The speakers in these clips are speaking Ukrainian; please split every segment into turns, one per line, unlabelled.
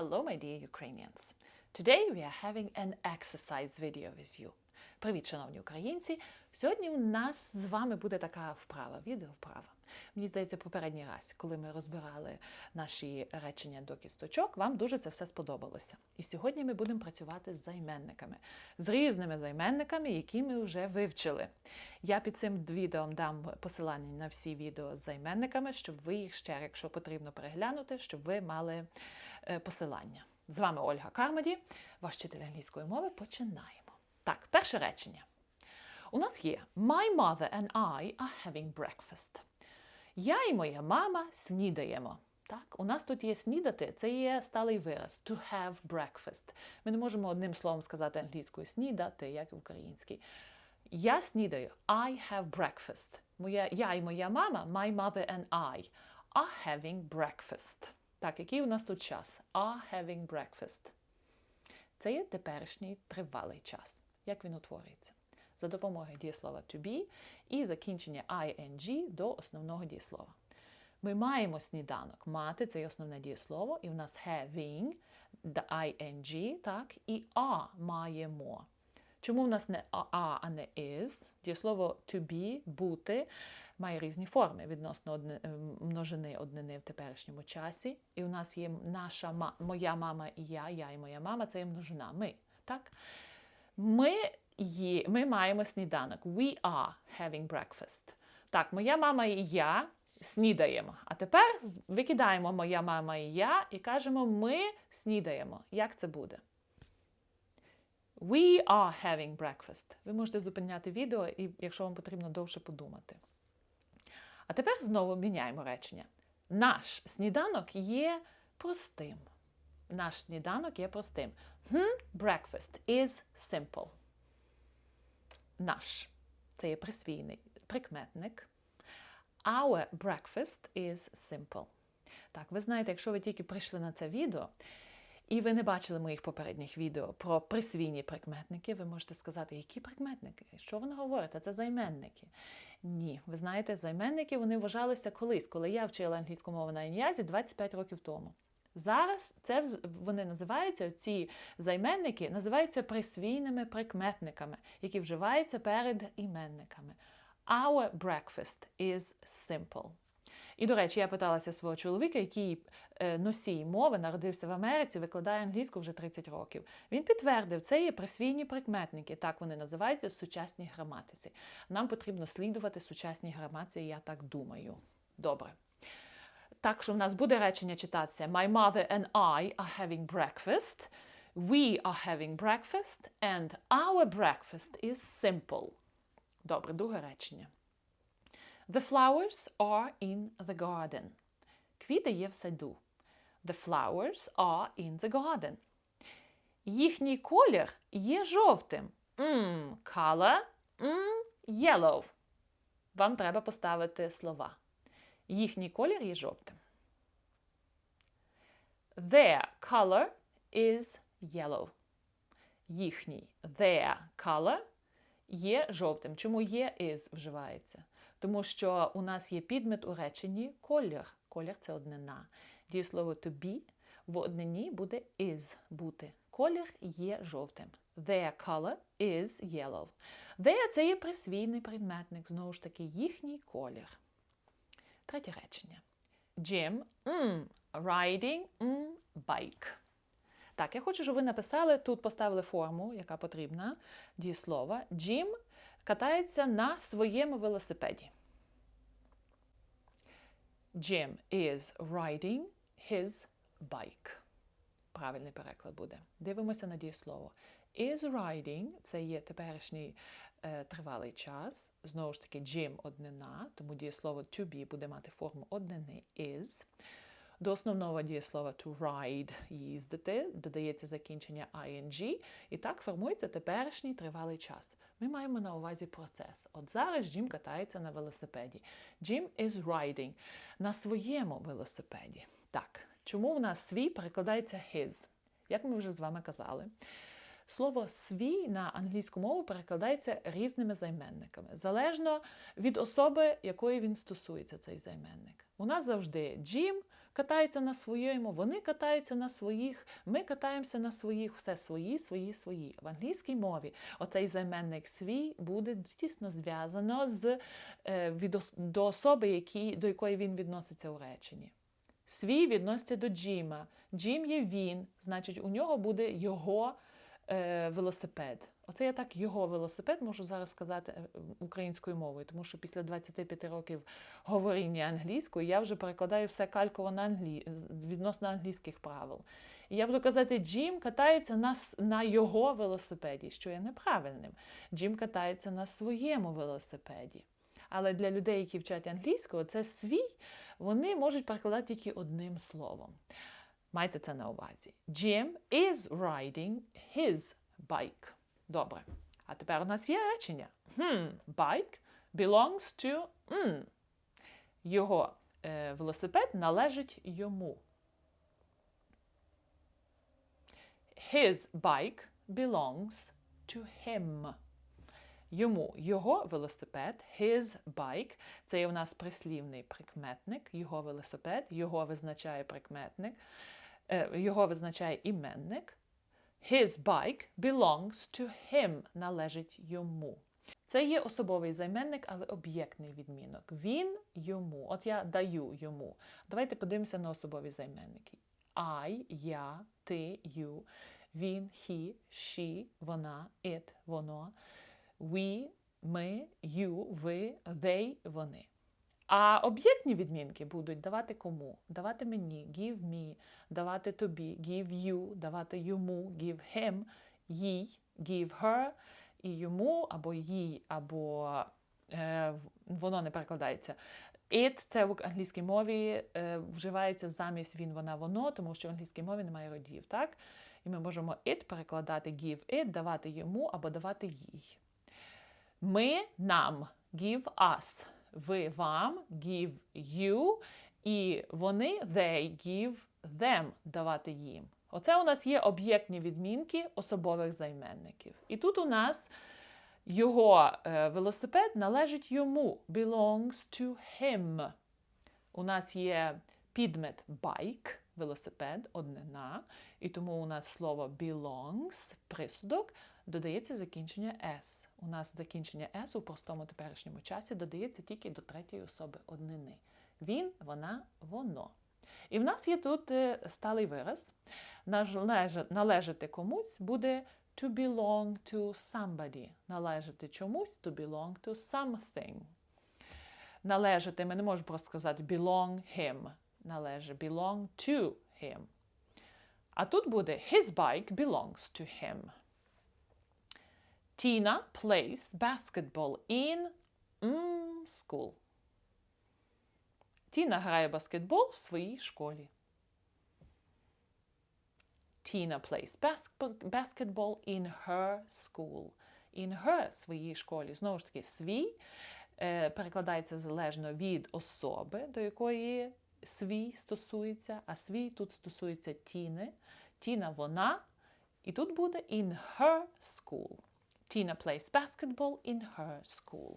Hello, my dear Ukrainians. Today we are having an exercise video with you. Привіт, шановні українці! Сьогодні у нас з вами буде така вправа, відеовправа. Мені здається, попередній раз, коли ми розбирали наші речення до кісточок, вам дуже це все сподобалося. І сьогодні ми будемо працювати з займенниками, з різними займенниками, які ми вже вивчили. Я під цим відео дам посилання на всі відео з займенниками, щоб ви їх ще, якщо потрібно, переглянути, щоб ви мали посилання. З вами Ольга Кармаді, ваш вчитель англійської мови. Починаємо. Так, перше речення. У нас є My mother and I are having breakfast. Я і моя мама снідаємо. Так, у нас тут є снідати, це є сталий вираз to have breakfast. Ми не можемо одним словом сказати англійською снідати, як і українській. Я снідаю. I have breakfast. Моя, я і моя мама, my mother and I, are having breakfast. Так, який у нас тут час? Are having breakfast. Це є теперішній тривалий час. Як він утворюється? За допомогою дієслова to be і закінчення ing до основного дієслова. Ми маємо сніданок. Мати це є основне дієслово, і в нас having, ing, так, і a маємо. Чому в нас не а, а не is? Дієслово to be, бути, має різні форми відносно одни, множини однини в теперішньому часі. І у нас є наша моя мама і я, я і моя мама це є множина. Ми. так? Ми є, ми маємо сніданок. We are having breakfast. Так, моя мама і я снідаємо. А тепер викидаємо моя мама і я і кажемо, ми снідаємо. Як це буде? We are having breakfast. Ви можете зупиняти відео, і якщо вам потрібно довше подумати. А тепер знову міняємо речення. Наш сніданок є простим. Наш сніданок є простим. Breakfast is simple. Наш. Це є присвійний прикметник. Our breakfast is simple. Так, ви знаєте, якщо ви тільки прийшли на це відео, і ви не бачили моїх попередніх відео про присвійні прикметники, ви можете сказати, які прикметники? Що вони говорять? Це займенники. Ні, ви знаєте, займенники вони вважалися колись, коли я вчила англійську мову на ін'язі 25 років тому. Зараз це вони називаються, ці займенники називаються присвійними прикметниками, які вживаються перед іменниками. Our breakfast is simple. І, до речі, я питалася свого чоловіка, який е, носій мови народився в Америці, викладає англійську вже 30 років. Він підтвердив, це є присвійні прикметники, так вони називаються в сучасній граматиці. Нам потрібно слідувати сучасній граматиці, я так думаю. Добре. Так що в нас буде речення читатися My mother and I are having breakfast. We are having breakfast, and our breakfast is simple. Добре, друге речення. The flowers are in the garden. Квіти є в саду. The flowers are in the garden. Їхній колір є жовтим. Mm, color mm, yellow. Вам треба поставити слова. Їхній колір є жовтим. Their color is yellow. Їхній their color є жовтим. Чому є is вживається? Тому що у нас є підмет у реченні колір. Колір це однина. Дієслово to be в однині буде is бути. Колір є жовтим. Their color is yellow. Their – це є присвійний предметник, знову ж таки, їхній колір. Третє речення. Jim mm, riding mm, bike. Так, я хочу, щоб ви написали, тут поставили форму, яка потрібна, дієслова. Jim катається на своєму велосипеді. Jim is riding his bike. Правильний переклад буде. Дивимося на дієслово. Is riding це є теперішній е, тривалий час. Знову ж таки, Jim однина, тому дієслово to be буде мати форму однини is. До основного дієслова to ride їздити, додається закінчення ing, і так формується теперішній тривалий час. Ми маємо на увазі процес. От зараз Джим катається на велосипеді. Jim is riding на своєму велосипеді. Так, чому в нас свій перекладається his? Як ми вже з вами казали. Слово свій на англійську мову перекладається різними займенниками, залежно від особи, якої він стосується, цей займенник. У нас завжди Jim катається на своєму, вони катаються на своїх, ми катаємося на своїх, все свої, свої, свої. В англійській мові оцей займенник свій буде тісно зв'язано з е, від до особи, які, до якої він відноситься у реченні. Свій відноситься до Джима. Джим є він, значить, у нього буде його е, велосипед. Оце я так його велосипед можу зараз сказати е, українською мовою, тому що після 25 років говоріння англійською я вже перекладаю все кальково на англі... відносно англійських правил. І я буду казати, Джим катається на, на його велосипеді, що є неправильним. Джим катається на своєму велосипеді. Але для людей, які вчать англійську, це свій, вони можуть перекладати тільки одним словом. Майте це на увазі. Jim is riding his bike. Добре. А тепер у нас є речення. Hmm, bike belongs to mm. Його е, велосипед належить йому. His bike belongs to him. Йому його велосипед, his bike, це є у нас прислівний прикметник, його велосипед, його визначає прикметник, е, його визначає іменник. His bike belongs to him, належить йому. Це є особовий займенник, але об'єктний відмінок. Він йому. От я даю йому. Давайте подивимося на особові займенники. I, я, ти, you, він, he, she, вона, it, воно, we, ми, you, ви, they, вони. А об'єктні відмінки будуть давати кому? Давати мені, give me, давати тобі, give you, давати йому, give him, їй, give her, і йому, або їй, або е, воно не перекладається. It це в англійській мові е, вживається замість він, вона, воно, тому що в англійській мові немає родів, так? І ми можемо it перекладати give it, давати йому або давати їй. Ми нам give us, ви вам give you, і вони they give them давати їм. Оце у нас є об'єктні відмінки особових займенників. І тут у нас його е, велосипед належить йому, belongs to him. У нас є підмет bike, велосипед, однина, і тому у нас слово belongs, присудок, додається закінчення s. У нас закінчення s у простому теперішньому часі додається тільки до третьої особи однини. Він, вона, воно. І в нас є тут е, сталий вираз. Належати комусь буде to belong to somebody. Належати чомусь to belong to something. Належати ми не можемо просто сказати belong him. Належить belong to him. А тут буде his bike belongs to him. Tina plays basketball in mm, school. Тіна грає баскетбол в своїй школі. Tina plays basketball in her school. In her своїй школі. Знову ж таки, свій е, перекладається залежно від особи, до якої свій стосується, а свій тут стосується Тіни. Тіна вона. І тут буде in her school. Tina plays basketball in her school.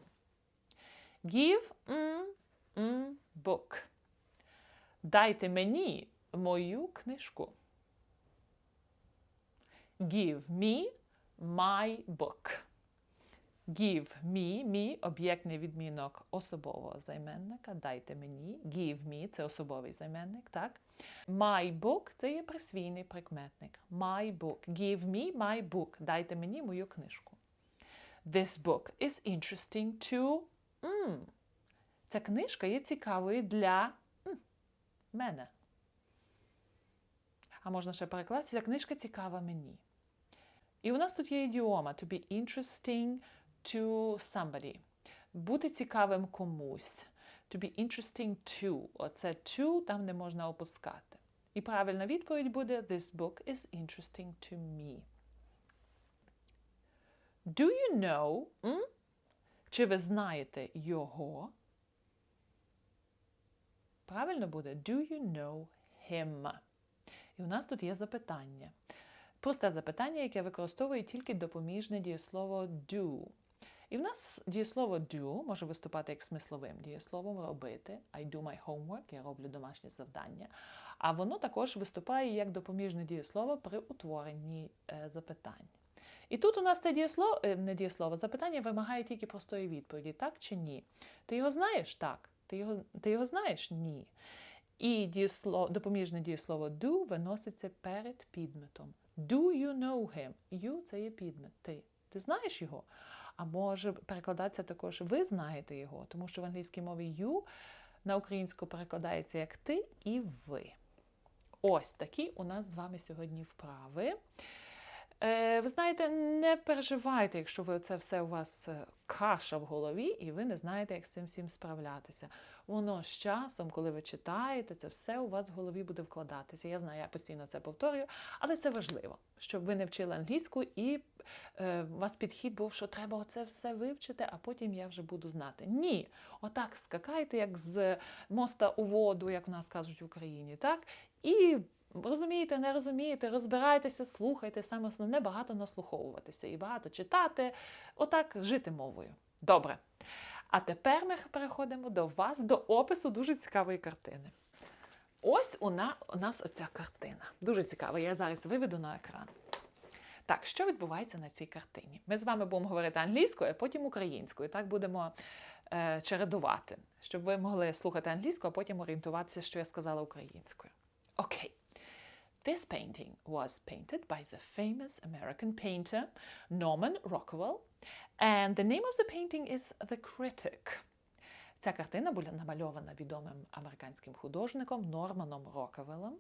Give mm, mm, book. Дайте мені мою книжку. Give me my book. Give me, me – об'єктний відмінок особового займенника. Дайте мені. Give me – це особовий займенник, так? My book – це є присвійний прикметник. My book. Give me my book. Дайте мені мою книжку. This book is interesting to mm. Ця книжка є цікавою для м, мене. А можна ще перекласти, ця книжка цікава мені. І у нас тут є ідіома to be interesting to somebody. Бути цікавим комусь. To be interesting to. Оце to там не можна опускати. І правильна відповідь буде This book is interesting to me. Do you know? м? Чи ви знаєте його? Правильно буде Do you know him? І у нас тут є запитання. Просте запитання, яке використовує тільки допоміжне дієслово do. І в нас дієслово do може виступати як смисловим дієсловом робити. I do my homework, я роблю домашнє завдання. А воно також виступає як допоміжне дієслово при утворенні е, запитань. І тут у нас те дієслово, е, не дієслово, запитання вимагає тільки простої відповіді, так чи ні. Ти його знаєш? Так. Ти його, ти його знаєш? Ні. І дієсло, допоміжне дієслово do виноситься перед підметом. Do you know him? You – це є підмет. Ти. Ти знаєш його? А може перекладатися також ви знаєте його, тому що в англійській мові you на українську перекладається як ти і ви. Ось такі у нас з вами сьогодні вправи. Е, ви знаєте, не переживайте, якщо ви це все у вас е, каша в голові, і ви не знаєте, як з цим всім справлятися. Воно з часом, коли ви читаєте, це все у вас в голові буде вкладатися. Я знаю, я постійно це повторюю, але це важливо, щоб ви не вчили англійську і е, у вас підхід був, що треба оце все вивчити, а потім я вже буду знати. Ні, отак скакайте, як з моста у воду, як в нас кажуть в Україні, так? І Розумієте, не розумієте, розбирайтеся, слухайте, саме основне багато наслуховуватися і багато читати, отак жити мовою. Добре. А тепер ми переходимо до вас, до опису дуже цікавої картини. Ось у нас оця картина. Дуже цікава. Я зараз виведу на екран. Так, що відбувається на цій картині? Ми з вами будемо говорити англійською, а потім українською. Так будемо е, чередувати, щоб ви могли слухати англійську, а потім орієнтуватися, що я сказала українською. Окей. This painting was painted by the famous American painter Norman Rockwell, and the name of the painting is The Critic. Ця картина була намальована відомим американським художником Норманом Рокавелом.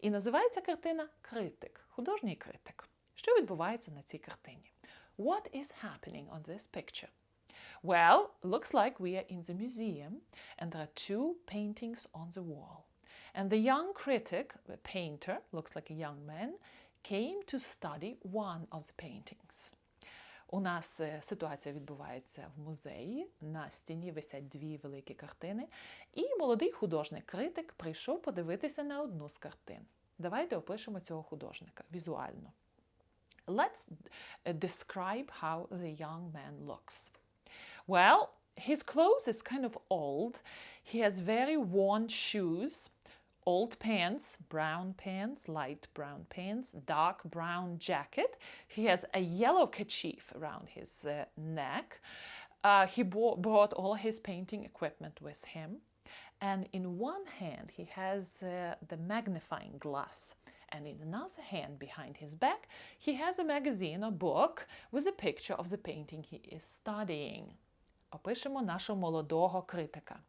І називається картина Критик, художній критик. Що відбувається на цій картині? What is happening on this picture? Well, looks like we are in the museum, and there are two paintings on the wall. And the young critic, the painter, looks like a young man, came to study one of the paintings. У нас ситуація відбувається в музеї. На стіні висять дві великі картини, і молодий художник-критик прийшов подивитися на одну з картин. Давайте опишемо цього художника візуально. Let's describe how the young man looks. Well, his clothes is kind of old. He has very worn shoes. old pants, brown pants, light brown pants, dark brown jacket. He has a yellow kerchief around his uh, neck. Uh, he bought, brought all his painting equipment with him. And in one hand, he has uh, the magnifying glass. And in another hand, behind his back, he has a magazine or book with a picture of the painting he is studying. Опишемо нашого молодого критика.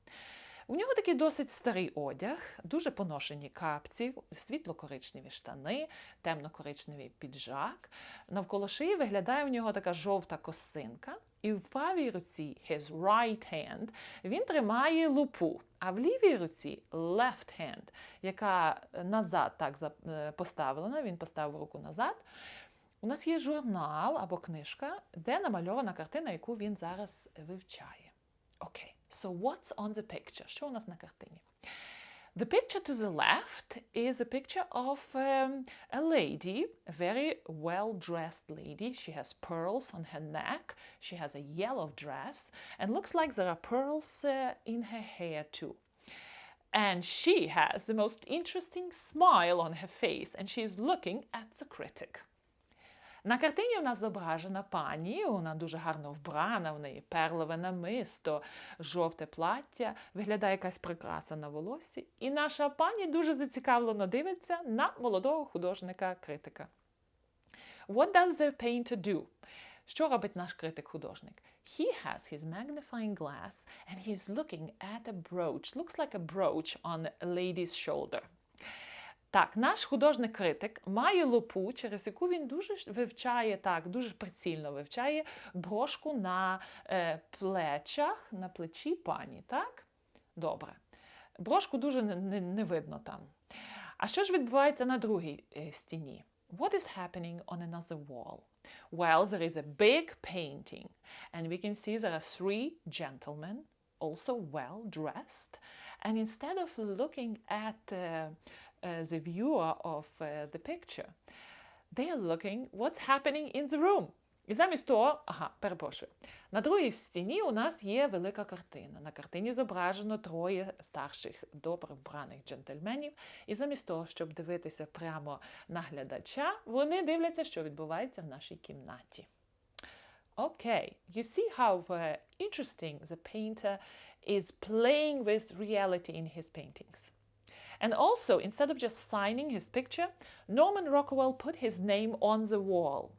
У нього такий досить старий одяг, дуже поношені капці, світло-коричневі штани, темно-коричневий піджак. Навколо шиї виглядає у нього така жовта косинка. І в правій руці, his right hand, він тримає лупу, а в лівій руці left hand, яка назад так е, поставлена, він поставив руку назад. У нас є журнал або книжка, де намальована картина, яку він зараз вивчає. Окей. So what's on the picture? Що у нас на картині? The picture to the left is a picture of um, a lady, a very well dressed lady. She has pearls on her neck. She has a yellow dress and looks like there are pearls uh, in her hair too. And she has the most interesting smile on her face and she is looking at the critic. На картині в нас зображена пані, вона дуже гарно вбрана, в неї перлове намисто, жовте плаття, виглядає якась прикраса на волоссі. І наша пані дуже зацікавлено дивиться на молодого художника-критика. What does the painter do? Що робить наш критик-художник? He has his magnifying glass and he's looking at a brooch. Looks like a brooch on a lady's shoulder. Так, наш художник-критик має лупу, через яку він дуже вивчає так, дуже прицільно вивчає брошку на е, плечах, на плечі пані. так? Добре. Брошку дуже не, не, не видно там. А що ж відбувається на другій е, стіні? What is happening on another wall? Well, there is a big painting, and we can see there are three gentlemen, also well dressed. And instead of looking at uh, uh, the viewer of uh, the picture. They are looking what's happening in the room. І замість того, ага, перепрошую, на другій стіні у нас є велика картина. На картині зображено троє старших добре вбраних джентльменів. І замість того, щоб дивитися прямо на глядача, вони дивляться, що відбувається в нашій кімнаті. Okay, you see how uh, interesting the painter is playing with reality in his paintings. And also, instead of just signing his picture, Norman Rockwell put his name on the wall.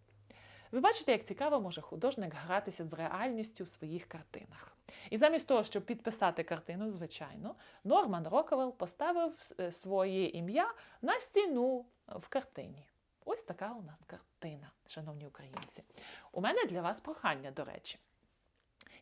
Ви бачите, як цікаво може художник гратися з реальністю в своїх картинах. І замість того, щоб підписати картину, звичайно, Норман Роквелл поставив е, своє ім'я на стіну в картині. Ось така у нас картина, шановні українці. У мене для вас прохання, до речі.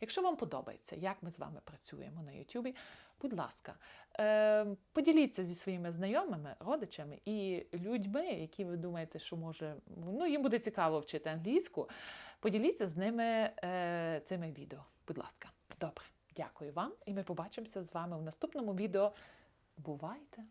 Якщо вам подобається, як ми з вами працюємо на Ютубі, будь ласка, е, поділіться зі своїми знайомими, родичами і людьми, які ви думаєте, що може ну, їм буде цікаво вчити англійську. Поділіться з ними е, цими відео. Будь ласка, добре, дякую вам, і ми побачимося з вами в наступному відео. Бувайте!